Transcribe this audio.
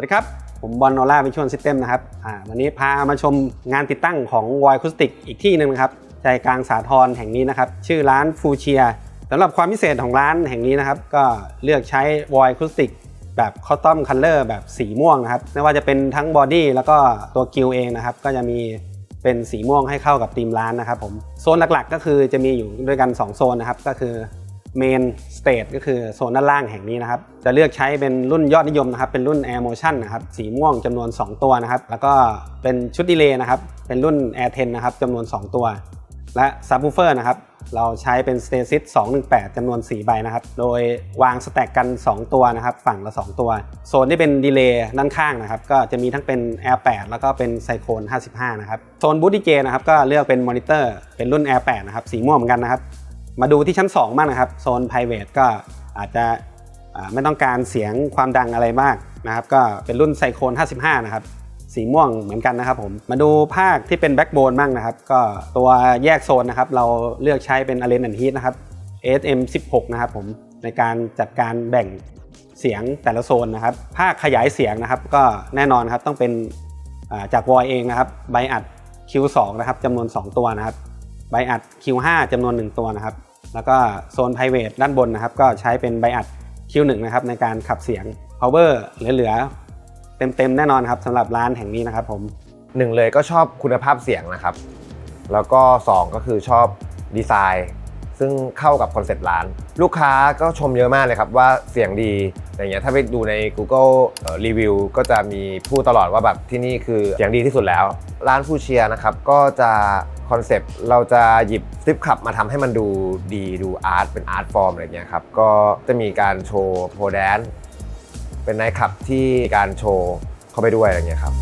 วัสดีครับ ผมบอลโนล่าวิชวลซิสเต็มนะครับวันนี้พามาชมงานติดตั้งของวอยคูสติกอีกที่หนึ่งนะครับใจกลางสาทรแห่งนี้นะครับ ชื่อร้านฟูเชียสำหรับความพิเศษของร้านแห่งนี้นะครับ ก็เลือกใช้วอยคูสติกแบบคอตตอมคัลเลอร์แบบสีม่วงนะครับไม่ว่าจะเป็นทั้งบอดี้แล้วก็ตัวกิลเองนะครับ ก็จะมีเป็นสีม่วงให้เข้ากับธีมร้านนะครับผมโซนหลักๆ ก็คือจะมีอยู่ด้วยกัน 2 โซนนะครับก็คือ เมนสเตทก็คือโซนด้านล่างแห่งนี้นะครับ จะเลือกใช้เป็นรุ่นยอดนิยมนะครับ เป็นรุ่น Air Motion นะครับ สีม่วงจำนวน 2 ตัวนะครับ แล้วก็เป็นชุดดีเลย์นะครับ เป็นรุ่น Air 10 นะครับจำนวน 2 ตัว และซับ w ูเฟอร์นะครับ เราใช้เป็น Stasis 218จำนวน 4 ใบนะครับ โดยวางสแต็กกัน 2 ตัวนะครับ ฝั่งละ 2 ตัว โซนที่เป็นดีเลย์ด้านข้างนะครับ ก็จะมีทั้งเป็น Air 8 แล้วก็เป็นไซโคน55 นะครับ โซนบูตดีเจนะครับ ก็เลือกเป็นมอนิเตอร์ เป็นรุ่น Air 8 นะครับ สีม่วงเหมือนกันนะครับ มาดูที่ชั้น 2 บ้างนะครับ โซน private ก็อาจจะไม่ต้องการเสียงความดังอะไรมากนะครับ ก็เป็นรุ่นไซโคน 55 นะครับ สีม่วงเหมือนกันนะครับผม มาดูภาคที่เป็นแบ็กโบนบ้างนะครับ ก็ตัวแยกโซนนะครับ เราเลือกใช้เป็น a r e n and Heat นะครับ SM 16 นะครับผมในการจัดการแบ่งเสียงแต่ละโซนนะครับ ภาคขยายเสียงนะครับ ก็แน่นอนครับต้องเป็นจากวอยเองนะครับ ใบอัด Q2 นะครับจำนวน 2 ตัวนะครับ ใบอัด Q5 จำนวน 1 ตัวนะครับ แล้วก็โซน private ด้านบนนะครับ ก็ใช้เป็นใบอัด Q1 นะครับในการขับเสียง power เหลือๆเต็มๆแน่นอนครับสำหรับร้านแห่งนี้นะครับผมหนึ่งเลยก็ชอบคุณภาพเสียงนะครับ แล้วก็ 2 ก็คือชอบดีไซน์ ซึ่งเข้ากับคอนเซ็ปต์ร้าน ลูกค้าก็ชมเยอะมากเลยครับว่าเสียงดีอย่างเงี้ยถ้าไปดูใน Google เอ่อรีวิวก็จะมีพูดตลอดว่าแบบที่นี่คือเสียงดีที่สุดแล้ว ร้านฟูเชียนะครับก็จะ คอนเซปต์เราจะหยิบซิปขับมาทำให้มันดูดีดูอาร์ตเป็นอาร์ตฟอร์มอะไรเงี้ยครับ ก็จะมีการโชว์โพแดนเป็นไนท์ขับที่มีการโชว์เข้าไปด้วยอะไรเงี้ยครับ